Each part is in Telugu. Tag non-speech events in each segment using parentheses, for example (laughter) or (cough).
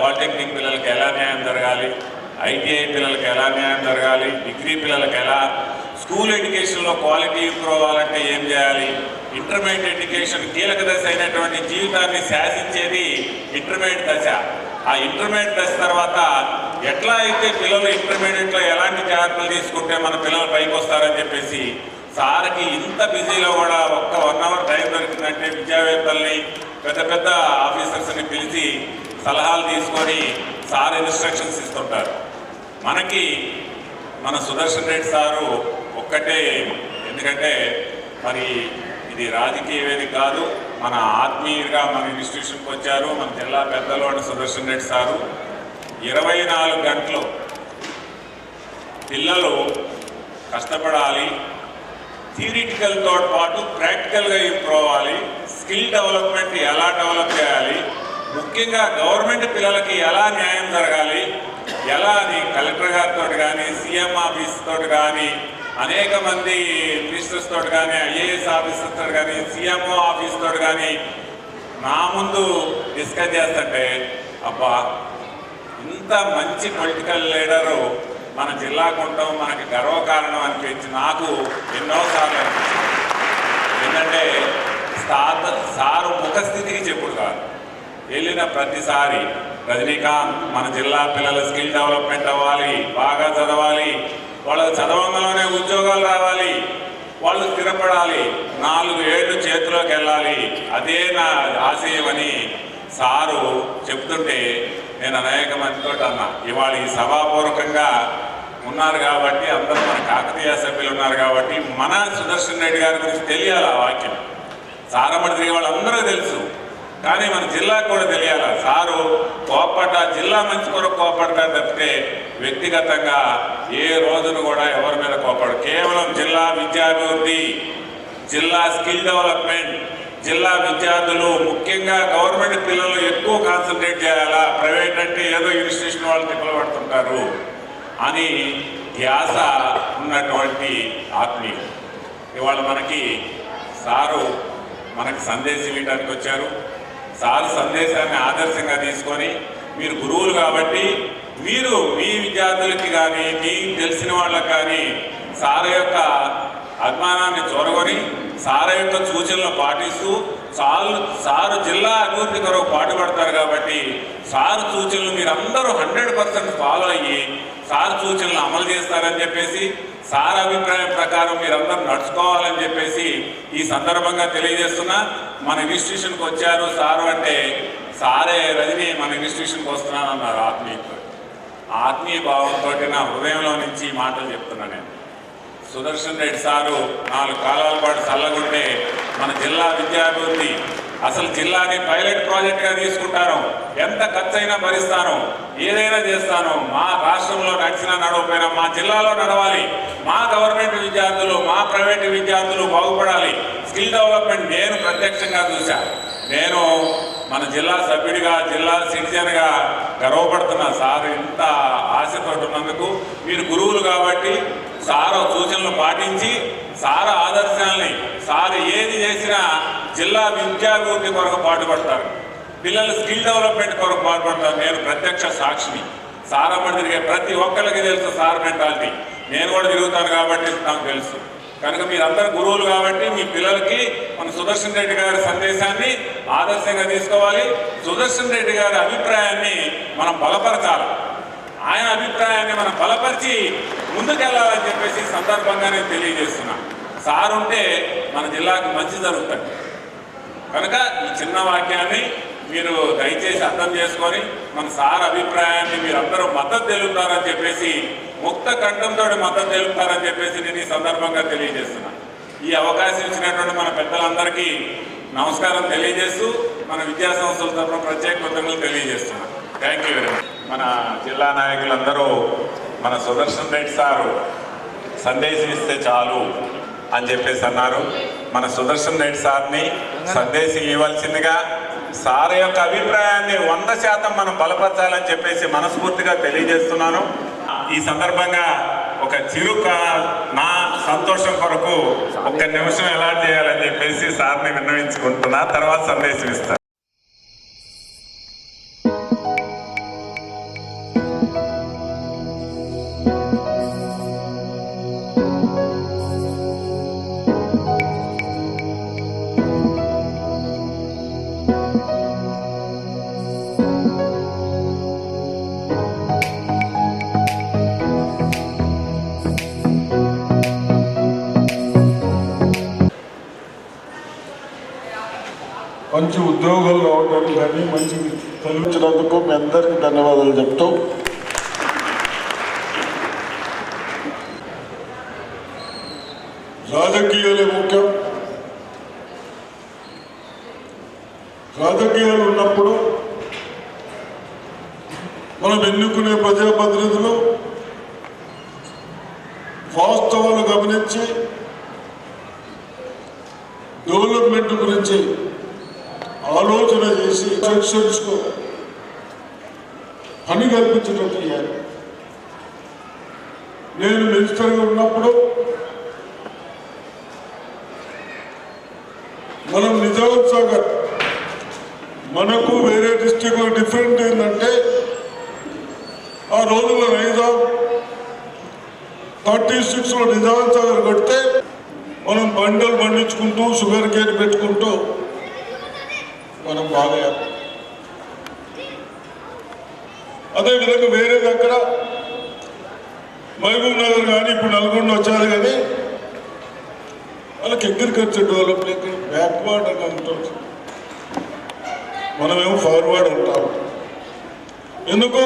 పాలిటెక్నిక్ పిల్లలకి ఎలా న్యాయం జరగాలి? ఐటీఐ పిల్లలకి ఎలా న్యాయం జరగాలి? డిగ్రీ పిల్లలకి ఎలా? స్కూల్ ఎడ్యుకేషన్లో క్వాలిటీ ఇంప్రూవ్ అవ్వాలంటే ఏం చేయాలి? ఇంటర్మీడియట్ ఎడ్యుకేషన్ కీలక దశ అయినటువంటి జీవితాన్ని శాసించేది ఇంటర్మీడియట్ దశ. ఆ ఇంటర్మీడియట్ దశ తర్వాత ఎట్లా అయితే పిల్లలు ఇంటర్మీడియట్లో ఎలాంటి జాగ్రత్తలు తీసుకుంటే మన పిల్లలు పైకి వస్తారని చెప్పేసి సార్కి ఇంత బిజీలో కూడా ఒక్క వన్ అవర్ టైం దొరికిందంటే విద్యావేత్తల్ని పెద్ద పెద్ద ఆఫీసర్స్ని పిలిచి సలహాలు తీసుకొని సార్ ఇన్స్ట్రక్షన్స్ ఇస్తుంటారు. మనకి మన సుదర్శన్ రెడ్డి సారు ఒక్కటే ఎందుకంటే మరి ఇది రాజకీయ వేదిక కాదు మన ఆత్మీయుగా మన ఇన్స్టిట్యూషన్కి వచ్చారు మన జిల్లా పెద్దలు అంటే సుదర్శన్ రెడ్డి సారు. ఇరవై నాలుగు గంటలు పిల్లలు కష్టపడాలి థియరిటికల్తో పాటు ప్రాక్టికల్గా ఇంప్రూవ్ అవ్వాలి స్కిల్ డెవలప్మెంట్ ఎలా డెవలప్ చేయాలి ముఖ్యంగా గవర్నమెంట్ పిల్లలకి ఎలా న్యాయం జరగాలి ఎలా అది కలెక్టర్ గారితో కానీ సీఎం ఆఫీస్ తోటి కానీ అనేక మంది మినిస్టర్స్ తోటి కానీ ఐఏఎస్ ఆఫీసర్స్ తోటి కానీ సీఎంఓ ఆఫీస్ తోటి కానీ నా ముందు డిస్కస్ చేస్తుంటే అబ్బా ఇంత మంచి పొలిటికల్ లీడరు మన జిల్లాకు ఉండటం మనకి గర్వకారణం అనిపించి నాకు ఎన్నోసార్లు అనిపించింది. ఎందుకంటే సార్ సారు ముఖస్థితికి చెప్పుడు కాదు వెళ్ళిన ప్రతిసారి రజనీకాంత్ మన జిల్లా పిల్లల స్కిల్ డెవలప్మెంట్ అవ్వాలి బాగా చదవాలి. వాళ్ళకి చదవంగంలోనే ఉద్యోగాలు రావాలి. వాళ్ళు స్థిరపడాలి. నాలుగు ఏళ్ళు చేతిలోకి వెళ్ళాలి. అదే నా ఆశయమని సారు చెప్తుంటే నేను అనేక మందితో అన్నా. ఇవాళ ఈ సభాపూర్వకంగా ఉన్నారు కాబట్టి అందరూ మన కాకతీయ సభ్యులు ఉన్నారు కాబట్టి మన సుదర్శన్ రెడ్డి గారి గురించి తెలియాలి ఆ వాక్యం. సారమడి తిరిగే వాళ్ళందరూ తెలుసు. కానీ మన జిల్లాకు కూడా తెలియాలి? సారు కోపడ్డ జిల్లా మంచి కొరకు కోపడతారు తప్పితే వ్యక్తిగతంగా ఏ రోజును కూడా ఎవరి మీద కోపడు కేవలం జిల్లా విద్యాభివృద్ధి జిల్లా స్కిల్ డెవలప్మెంట్ జిల్లా విద్యార్థులు ముఖ్యంగా గవర్నమెంట్ పిల్లలు ఎక్కువ కాన్సన్ట్రేట్ చేయాలా? ప్రైవేట్ అంటే ఏదో ఇన్స్టిట్యూషన్ వాళ్ళు తిప్పలు పడుతుంటారు అని ధ్యాస ఉన్నటువంటి ఆత్మీయులు. ఇవాళ మనకి సారు మనకి సందేశం ఇవ్వడానికి వచ్చారు. సార్ సందేశాన్ని ఆదర్శంగా తీసుకొని మీరు గురువులు కాబట్టి మీరు మీ విద్యార్థులకి కానీ మీకు తెలిసిన వాళ్ళకి కానీ సార్ యొక్క అభిమానాన్ని చూరగొని సార్ యొక్క సూచనలు పాటిస్తూ సారు సారు జిల్లా అభివృద్ధి కొరకు పాటుపడతారు కాబట్టి సారు సూచనలు మీరు అందరూ హండ్రెడ్ పర్సెంట్ ఫాలో అయ్యి సార్ సూచనలు అమలు చేస్తారని చెప్పేసి సార్ అభిప్రాయం ప్రకారం మీరందరూ నడుచుకోవాలని చెప్పేసి ఈ సందర్భంగా తెలియజేస్తున్నా. మన ఇన్స్టిట్యూషన్కి వచ్చారు సారు అంటే సారే రజని మన ఇన్స్టిట్యూషన్కి వస్తున్నానన్నారు ఆత్మీయతో ఆత్మీయ భావంతో నా హృదయంలో నుంచి మాటలు చెప్తున్నా నేను. సుదర్శన్ రెడ్డి సారు నాలుగు కాలాల పాటు చల్లగుంటే మన జిల్లా విద్యాభివృద్ధి అసలు జిల్లాని పైలట్ ప్రాజెక్ట్గా తీసుకుంటాను ఎంత ఖర్చు అయినా భరిస్తాను ఏదైనా చేస్తాను మా రాష్ట్రంలో నడిచిన నడవపోయినా మా జిల్లాలో నడవాలి. మా గవర్నమెంట్ విద్యార్థులు మా ప్రైవేట్ విద్యార్థులు బాగుపడాలి. స్కిల్ డెవలప్మెంట్ నేను ప్రత్యక్షంగా చూశా. నేను మన జిల్లా సభ్యుడిగా జిల్లా సిటిజన్గా గర్వపడుతున్నా సార్ ఇంత ఆశతో ఉన్నందుకు మీరు గురువులు కాబట్టి సార్ సూచనలు పాటించి సార్ ఆదర్శాలని సార్ ఏది చేసినా జిల్లా విద్యాభివృద్ధి కొరకు పాటుపడతారు. పిల్లల స్కిల్ డెవలప్మెంట్ కొరకు పాటుపడతారు. నేను ప్రత్యక్ష సాక్షిని. సారమ్మ తిరిగే ప్రతి ఒక్కరికి తెలుసు సార్ మెంటాలిటీ. నేను కూడా తిరుగుతాను కాబట్టి నాకు తెలుసు. కనుక మీరందరూ గురువులు కాబట్టి మీ పిల్లలకి మన సుదర్శన్ రెడ్డి గారి సందేశాన్ని ఆదర్శంగా తీసుకోవాలి. సుదర్శన్ రెడ్డి గారి అభిప్రాయాన్ని మనం బలపరచాలి. ఆయన అభిప్రాయాన్ని మనం బలపరిచి ముందుకెళ్ళాలని చెప్పేసి సందర్భంగా నేను తెలియజేస్తున్నా. సార్ ఉంటే మన జిల్లాకు మంచి జరుగుతుంది. కనుక ఈ చిన్న వాక్యాన్ని మీరు దయచేసి అర్థం చేసుకొని మన సార్ అభిప్రాయాన్ని మీరు అందరూ మద్దతు తెలుపుతారని చెప్పేసి ముక్త కంఠంతో మద్దతు తెలుపుతారని చెప్పేసి నేను ఈ సందర్భంగా తెలియజేస్తున్నా. ఈ అవకాశం ఇచ్చినటువంటి మన పెద్దలందరికీ నమస్కారం తెలియజేస్తూ మన విద్యా సంస్థల తరఫున ప్రత్యేక కృతజ్ఞతలు తెలియజేస్తున్నా. థ్యాంక్ యూ వెరీ మచ్ మన జిల్లా నాయకులందరూ మన సుదర్శన్ రెడ్డి సారు సందేశం ఇస్తే చాలు. అని చెప్పేసి అన్నారు. మన సుదర్శన్ రెడ్డి సార్ని సందేశం ఇవ్వాల్సిందిగా సార్ యొక్క అభిప్రాయాన్ని వంద శాతం మనం బలపరచాలని చెప్పేసి మనస్ఫూర్తిగా తెలియజేస్తున్నాను. ఈ సందర్భంగా ఒక చిరు నా సంతోషం కొరకు ఒక్క నిమిషం ఎలా చేయాలని చెప్పేసి సార్ని విన్నవించుకుంటున్నా. తర్వాత సందేశం ఇస్తాను. మంచి ఉద్యోగాలు ఉండడం కానీ మంచి చదివించినందుకు మీ అందరికీ ధన్యవాదాలు చెప్తూ. రాజకీయాలే ముఖ్యం. రాజకీయాలు ఉన్నప్పుడు మనం ఎన్నుకునే ప్రజాప్రతినిధులు వాస్తవాలు గమనించి డెవలప్మెంట్ గురించి ఆలోచన చేసి సెక్షన్స్కు పని కల్పించేటట్టు చేయాలి. నేను మినిస్టర్గా ఉన్నప్పుడు మనం నిజాం సాగర్ మనకు వేరే డిస్టిక్ డిఫరెంట్ ఏంటంటే ఆ రోజుల్లో నైజాం థర్టీ సిక్స్లో నిజాం సాగర్ కడితే మనం బండలు పండించుకుంటూ షుగర్ కేన్ పెట్టుకుంటూ మనం బాగా అదేవిధంగా వేరే దగ్గర మహబూబ్ నగర్ కానీ ఇప్పుడు నల్గొండ వచ్చారు కానీ వాళ్ళకి అగ్రికల్చర్ డెవలప్మెంట్ బ్యాక్వర్డ్ అని అంటుంది మనమేమో ఫార్వర్డ్ అంటాం ఎందుకు?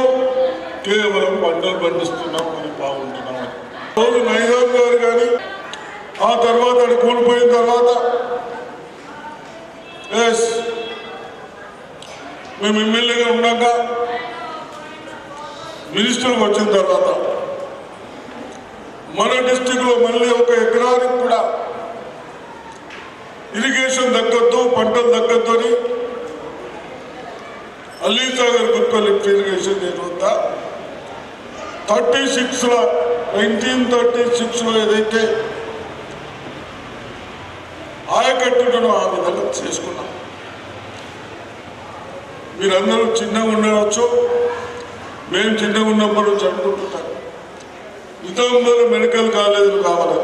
కేవలం పంటలు పండిస్తున్నాం మనం బాగుంటున్నాం అని. రోజు నైజాం గారు కానీ ఆ తర్వాత అది కూలిపోయిన తర్వాత ఎస్ మేము ఎమ్మెల్యేగా ఉన్నాక మినిస్టర్కి వచ్చిన తర్వాత మన డిస్టిక్లో మళ్ళీ ఒక ఎకరానికి కూడా ఇరిగేషన్ తగ్గద్దు పంటలు తగ్గద్దు అని అల్లీసాగర్ గుర్తు లిఫ్ట్ ఇరిగేషన్ జరుగుతా థర్టీ సిక్స్లో నైన్టీన్ థర్టీ సిక్స్లో ఏదైతే ఆయకట్టును ఆ విధంగా చేసుకున్నాం. మీరందరూ చిన్నగా ఉండవచ్చు. మేము చిన్నగా ఉన్నప్పుడు చదువుకుంటుంటాం అనుకుంటుంటాం మెడికల్ కాలేజీలు కావాలి.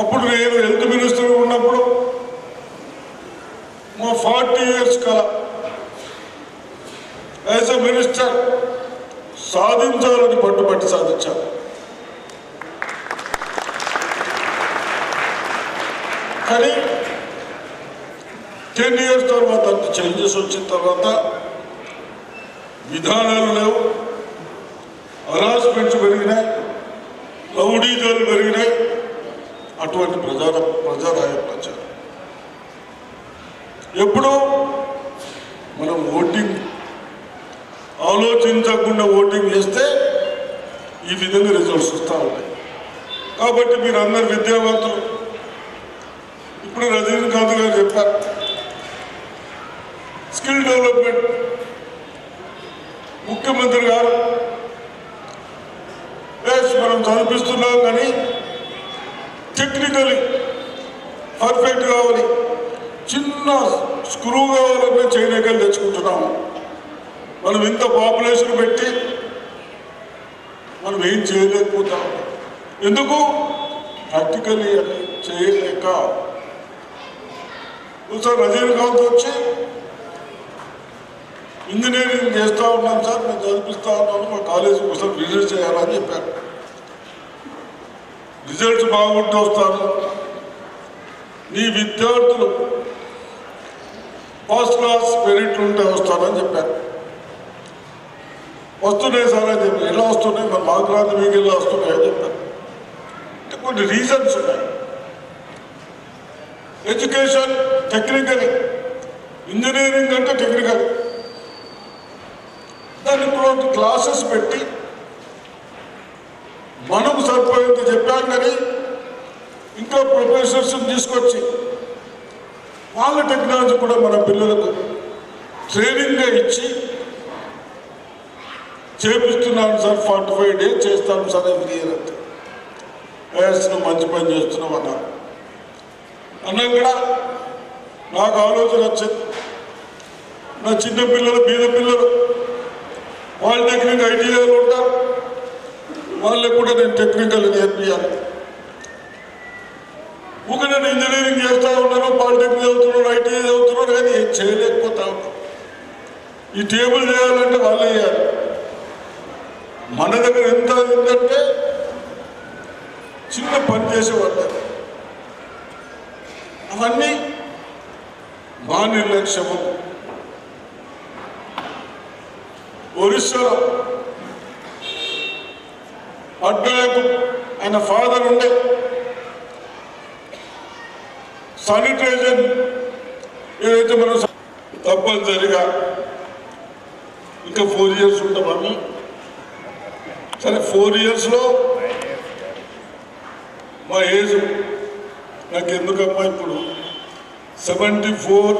అప్పుడు నేను హెల్త్ మినిస్టర్ ఉన్నప్పుడు మా ఫార్టీ ఇయర్స్ కల యాజ్ ఎ మినిస్టర్ సాధించాలని పట్టుబట్టి సాధించాను. కానీ టెన్ ఇయర్స్ తర్వాత అంత చేంజెస్ వచ్చిన తర్వాత విధానాలు లేవు. హరాస్మెంట్స్ పెరిగినాయి. రౌడీజాలు పెరిగినాయి. అటువంటి ప్రజా ప్రజారాయ ప్రచారం. ఎప్పుడు మనం ఓటింగ్ ఆలోచించకుండా ఓటింగ్ చేస్తే ఈ విధంగా రిజల్ట్స్ వస్తూ ఉంటాయి. కాబట్టి మీరు అందరు విద్యావంతులు. ఇప్పుడు రజనీకాంత్ గారు చెప్పారు స్కిల్ డెవలప్మెంట్. ముఖ్యమంత్రి గారు మనం చదివిస్తున్నాం కానీ టెక్నికలీ పర్ఫెక్ట్ కావాలి. చిన్న స్క్రూ కావాలన్నా చైనాకెళ్ళి తెచ్చుకుంటున్నాము. మనం ఇంత పాపులేషన్ పెట్టి మనం ఏం చేయలేకపోతాం. ఎందుకు? ప్రాక్టికలీ అని చేయలేక. ఒకసారి రజనీకాంత్ వచ్చి ఇంజనీరింగ్ చేస్తూ ఉన్నాం సార్ మేము చదివిస్తూ ఉన్నాను మా కాలేజీ కోసం విజిట్ చేయాలని చెప్పారు. రిజల్ట్స్ బాగుంటూ వస్తారు నీ విద్యార్థులు ఫస్ట్ క్లాస్ మెరిట్ ఉంటే వస్తానని చెప్పారు. వస్తున్నాయి సార్ అని చెప్పి ఎలా వస్తున్నాయి? మరి మాకు మీకు ఎలా వస్తున్నాయి అని చెప్పారు. అంటే కొన్ని రీజన్స్ ఉన్నాయి. ఎడ్యుకేషన్ టెక్నికల్ ఇంజనీరింగ్ అంటే టెక్నికల్ దానికి కూడా క్లాసెస్ పెట్టి మనకు సరిపోయేంత చెప్పాం కానీ ఇంకా ప్రొఫెసర్స్ తీసుకొచ్చి వాళ్ళ టెక్నాలజీ కూడా మన పిల్లలకు ట్రైనింగ్గా ఇచ్చి చేపిస్తున్నాను సార్ ఫార్టీ ఫైవ్ డేస్ చేస్తాను సార్ ఎవ్రీ ఇయర్ అంటే ఎస్ నువ్వు మంచి పని చేస్తున్నావు అన్నా. అన్నా కూడా నాకు ఆలోచన వచ్చింది. నా చిన్న పిల్లలు బీద పిల్లలు పాలిటెక్నిక్ ఐటీఐలు ఉంటారు. వాళ్ళకి కూడా నేను టెక్నికల్ నేర్పియాలి. ఒక నేను ఇంజనీరింగ్ చేస్తూ ఉన్నాను పాలిటెక్నిక్ చదువుతున్నాను ఐటీఐ చదువుతున్నాను కానీ ఏం చేయలేకపోతా ఈ టేబుల్ చేయాలంటే వాళ్ళే చేయాలి. మన దగ్గర ఎంత ఏంటంటే చిన్న పని చేసేవాళ్ళు అవన్నీ మా నిర్లక్ష్యము. ఒరిస్సాలో అడ్డాకు ఆయన ఫాదర్ ఉండే శానిటైజర్ ఏదైతే మనం తప్పనిసరిగా ఇంకా ఫోర్ ఇయర్స్ ఉంటామని సరే ఫోర్ ఇయర్స్లో మా ఏజ్ నాకు ఎందుకమ్మా ఇప్పుడు? సెవెంటీ ఫోర్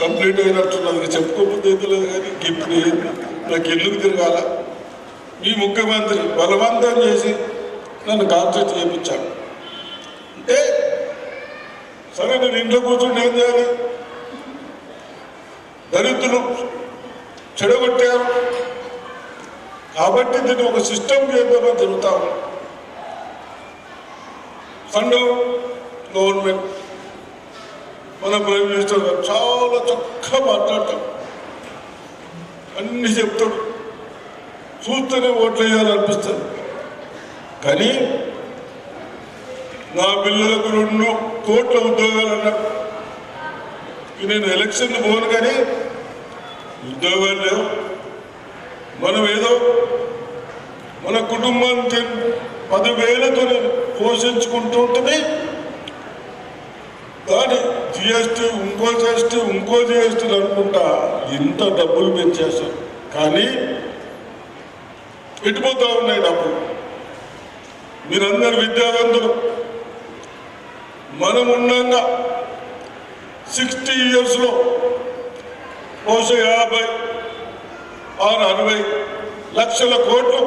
కంప్లీట్ అయినట్టున్నది చెప్పుకోకపోతే తెలియదు కానీ ఇప్పుడు నాకు ఎందుకు తిరగాల. మీ ముఖ్యమంత్రి బలవంతం చేసి నన్ను కాన్సెప్ట్ చేయించాడు. అంటే సరే నేను ఇంట్లో కూర్చుంటే ఏం చేయాలి? దళితులు చెడగొట్టారు. కాబట్టి దీన్ని ఒక సిస్టమ్ చేద్దామని తిరుగుతాము. సెంట్రల్ గవర్నమెంట్ మన ప్రైమ్ మినిస్టర్ గారు చాలా చక్కగా మాట్లాడతాడు. అన్ని చెప్తాడు. చూస్తేనే ఓట్లు వేయాలనిపిస్తుంది కానీ నా పిల్లలకు రెండు కోట్ల ఉద్యోగాలు అన్నారు. ఇక నేను ఎలక్షన్ పోను కానీ ఉద్యోగాలు లేవు. మనం ఏదో మన కుటుంబానికి పదివేలతో పోషించుకుంటూ ఉంటుంది దాని జిఎస్టీ ఇంకో జిఎస్టీ ఇంకో జిఎస్టీలు అనుకుంటా ఇంత డబ్బులు పెంచేశారు కానీ ఎటుపోతా ఉన్నాయి డబ్బులు? మీరందరు విద్యావంతులు. మనం ఉన్నాగా సిక్స్టీ ఇయర్స్లో బహుశా యాభై ఆరు అరవై లక్షల కోట్లు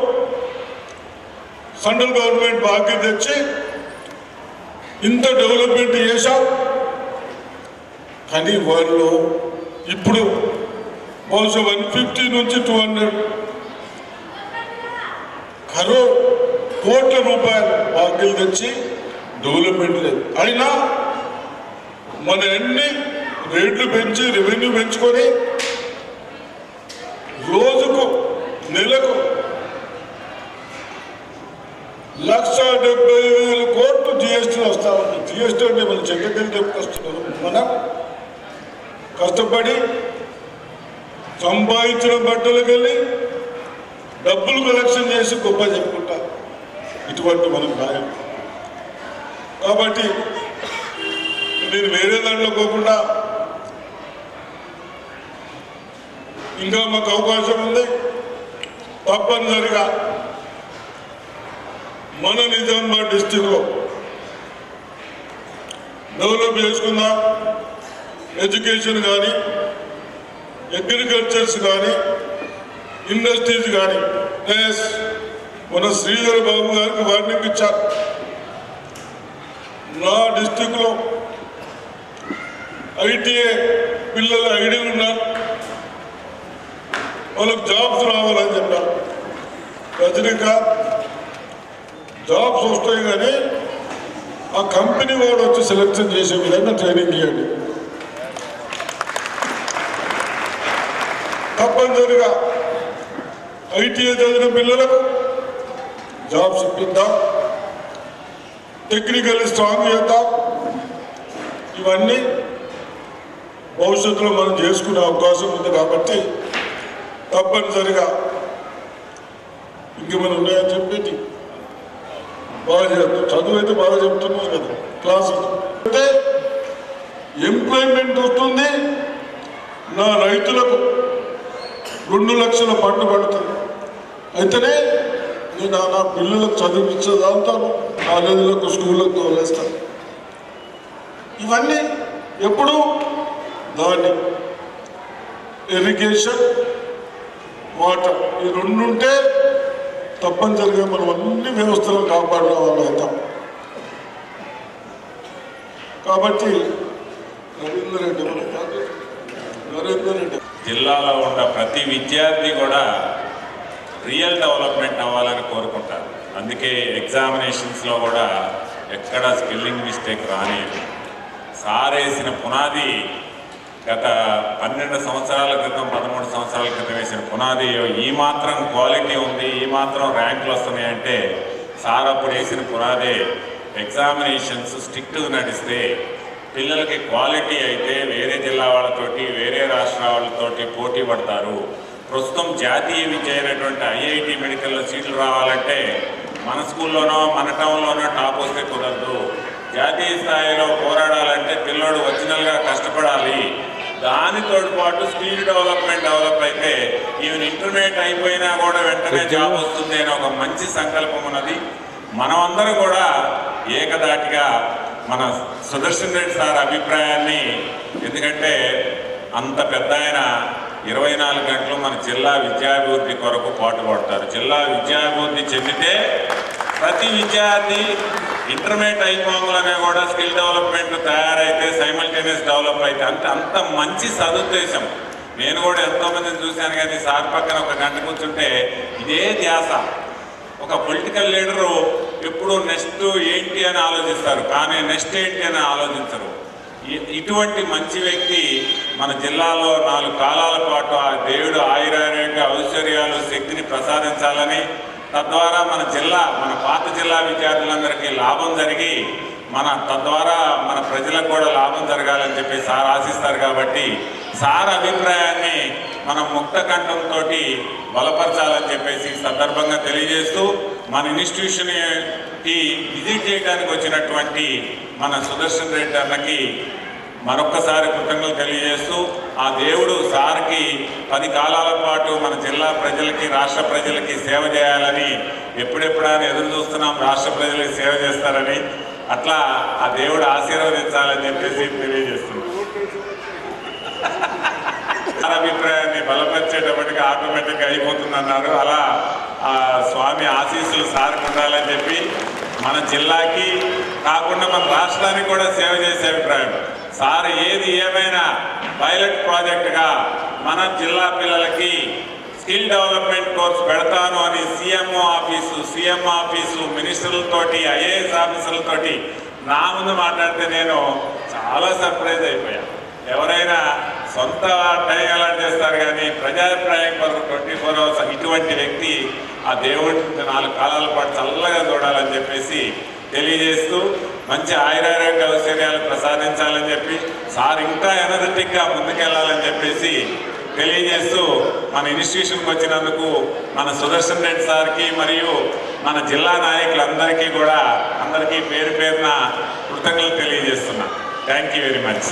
సెంట్రల్ గవర్నమెంట్ బాకీ తెచ్చి ఇంత డెవలప్మెంట్ చేశాం. కానీ వాళ్ళు ఇప్పుడు బహుశా వన్ ఫిఫ్టీ నుంచి టూ హండ్రెడ్ కరో కోట్ల రూపాయలు బాకీలు తెచ్చి డెవలప్మెంట్ లేదు. అయినా మన అన్ని రేట్లు పెంచి రెవెన్యూ పెంచుకొని రోజుకు నెలకు లక్ష డెబ్బై వేల కోట్లు జిఎస్టీ వస్తా ఉంది. జిఎస్టీ అంటే మన చెక్కకెళ్ళి తెప్పుకొస్తున్నారు మనం కష్టపడి సంపాదించిన బట్టలకు వెళ్ళి డబ్బులు కలెక్షన్ చేసి గొప్ప చెప్పుకుంటారు ఇటువంటి మనం భయం కాబట్టి నేను వేరే దాంట్లో పోకుండా ఇంకా మాకు అవకాశం ఉంది. తప్పనిసరిగా మన నిజామాబాద్ డిస్టిక్లో డెవలప్ చేసుకుందాం. ఎడ్యుకేషన్ కానీ అగ్రికల్చర్స్ కానీ ఇండస్ట్రీస్ కానీ ఎస్ మన శ్రీధర్ బాబు గారికి వార్నింగ్ ఇచ్చారు నా డిస్టిక్లో ఐటీఏ పిల్లల ఐడి ఉన్నారు వాళ్ళకి జాబ్స్ రావాలని చెప్పారు రజనీకాంత్ జాబ్స్ వస్తాయి కానీ ఆ కంపెనీ వాడు వచ్చి సెలెక్షన్ చేసే విధంగా ట్రైనింగ్ ఇవ్వండి తప్పనిసరిగా ఐటీఐ చదివిన పిల్లలకు జాబ్స్ ఇప్పిద్దాం టెక్నికల్ స్ట్రాంగ్ చేద్దాం. ఇవన్నీ భవిష్యత్తులో మనం చేసుకునే అవకాశం ఉంది కాబట్టి తప్పనిసరిగా ఇంకేమైనా ఉన్నాయని చెప్పేది బాగా చేస్తాం చదువు అయితే బాగా చెప్తున్నాం కదా క్లాస్ అంటే ఎంప్లాయ్మెంట్ వస్తుంది. నా రైతులకు రెండు లక్షల పంట పడుతుంది అయితేనే నేను నా పిల్లలకు చదివించదాంతాను. కాలేజీలకు స్కూళ్ళకు తోలేస్తాను ఇవన్నీ ఎప్పుడు? దాన్ని ఇరిగేషన్ వాటర్ ఈ రెండు ఉంటే తప్పనిసరిగా మనం అన్ని వ్యవస్థలను కాపాడిన వాళ్ళు అవుతాం కాబట్టి రవీందర్ రెడ్డి మన కాదు. నరేందర్ రెడ్డి. జిల్లాలో ఉన్న ప్రతి విద్యార్థి కూడా రియల్ డెవలప్మెంట్ అవ్వాలని కోరుకుంటారు. అందుకే ఎగ్జామినేషన్స్లో కూడా ఎక్కడ స్పెల్లింగ్ మిస్టేక్ రానియదు. సారేసిన పునాది గత పన్నెండు సంవత్సరాల క్రితం పదమూడు సంవత్సరాల క్రితం వేసిన పునాది ఈ మాత్రం క్వాలిటీ ఉంది ఈ మాత్రం ర్యాంకులు వస్తున్నాయంటే సార్ అప్పుడు వేసిన పునాదే. ఎగ్జామినేషన్స్ స్ట్రిక్ట్గా నడిస్తే పిల్లలకి క్వాలిటీ అయితే వేరే జిల్లా వాళ్ళతోటి వేరే రాష్ట్ర వాళ్ళతోటి పోటీ పడతారు. ప్రస్తుతం జాతీయ విద్య అయినటువంటి ఐఐటి మెడికల్లో సీట్లు రావాలంటే మన స్కూల్లోనో మన టౌన్లోనో టాప్ వస్తే కుదరదు. జాతీయ స్థాయిలో పోరాడాలంటే పిల్లోడు ఒరిజినల్గా కష్టపడాలి. దానితో పాటు స్కిల్ డెవలప్మెంట్ డెవలప్ అయితే ఈవెన్ ఇంటర్మీడియట్ అయిపోయినా కూడా వెంటనే జాబ్ వస్తుంది అనే ఒక మంచి సంకల్పం ఉన్నది. మనమందరం కూడా ఏకదాటిగా మన సుదర్శన్ రెడ్డి సార్ అభిప్రాయాన్ని ఎందుకంటే అంత పెద్ద ఆయన ఇరవై నాలుగు గంటలు మన జిల్లా విద్యాభివృద్ధి కొరకు పాటుపడతారు జిల్లా విద్యాభివృద్ధి చెందితే ప్రతి విద్యార్థి ఇంటర్మీడియట్ అయిపోగానే కూడా స్కిల్ డెవలప్మెంట్ తయారైతే సైమల్టేనియస్ డెవలప్ అయితే అంటే అంత మంచి సదుద్దేశం నేను కూడా ఎంతో మందిని చూశాను కానీ సార్ పక్కన ఒక గంట కూర్చుంటే ఇదే ధ్యాస. ఒక పొలిటికల్ లీడరు ఎప్పుడు నెక్స్ట్ ఏంటి అని ఆలోచిస్తారు కానీ నెక్స్ట్ ఏంటి అని ఆలోచించరు. ఇటువంటి మంచి వ్యక్తి మన జిల్లాలో నాలుగు కాలాల పాటు ఆ దేవుడు ఆయురారోగ్య ఐశ్వర్యాలు శక్తిని ప్రసాదించాలని తద్వారా మన జిల్లా మన పాత జిల్లా విద్యార్థులందరికీ లాభం జరిగి మన తద్వారా మన ప్రజలకు కూడా లాభం జరగాలని చెప్పి సార్ ఆశిస్తారు కాబట్టి సార్ అభిప్రాయాన్ని మనం ముక్త కంఠంతో బలపరచాలని చెప్పేసి సందర్భంగా తెలియజేస్తూ మన ఇన్స్టిట్యూషన్కి విజిట్ చేయడానికి వచ్చినటువంటి మన సుదర్శన్ రెడ్డి అన్నకి మరొక్కసారి కృతజ్ఞతలు తెలియజేస్తూ ఆ దేవుడు సార్కి పది కాలాల పాటు మన జిల్లా ప్రజలకి రాష్ట్ర ప్రజలకి సేవ చేయాలని ఎప్పుడెప్పుడా అని ఎదురు చూస్తున్నాం రాష్ట్ర ప్రజలకి సేవ చేస్తారని. అట్లా ఆ దేవుడు ఆశీర్వదించాలని చెప్పేసి తెలియజేస్తున్నాం. (laughs) అభిప్రాయాన్ని బలపరిచేటప్పటికి ఆటోమేటిక్గా అయిపోతుందన్నారు. అలా ఆ స్వామి ఆశీస్సులు సార్కు ఉండాలని చెప్పి మన జిల్లాకి కాకుండా మన రాష్ట్రానికి కూడా సేవ చేసే అభిప్రాయం. సార్ ఏది ఏమైనా పైలట్ ప్రాజెక్టుగా మన జిల్లా పిల్లలకి స్కిల్ డెవలప్మెంట్ కోర్స్ పెడతాను అని సీఎంఓ ఆఫీసు సీఎం ఆఫీసు మినిస్టర్లతోటి ఐఏఎస్ ఆఫీసర్లతోటి నా ముందు మాట్లాడితే నేను చాలా సర్ప్రైజ్ అయిపోయాను ఎవరైనా సొంత టైం అలాట్ చేస్తారు కానీ ప్రజాభిప్రాయం కొరకు ట్వంటీ ఫోర్ అవర్స్ ఇటువంటి వ్యక్తి ఆ దేవుడి నాలుగు కాలాల పాటు చల్లగా చూడాలని చెప్పేసి తెలియజేస్తూ మంచి ఆయురారోగ్య ఐశ్వర్యాలు ప్రసాదించాలని చెప్పి సార్ ఇంకా ఎనర్జెటిక్గా ముందుకెళ్ళాలని చెప్పేసి తెలియజేస్తూ మన ఇన్స్టిట్యూషన్కి వచ్చినందుకు మన సుదర్శన్ రెడ్డి సార్కి మరియు మన జిల్లా నాయకులందరికీ కూడా అందరికీ పేరు పేరున కృతజ్ఞతలు తెలియజేస్తున్నా. Thank you very much.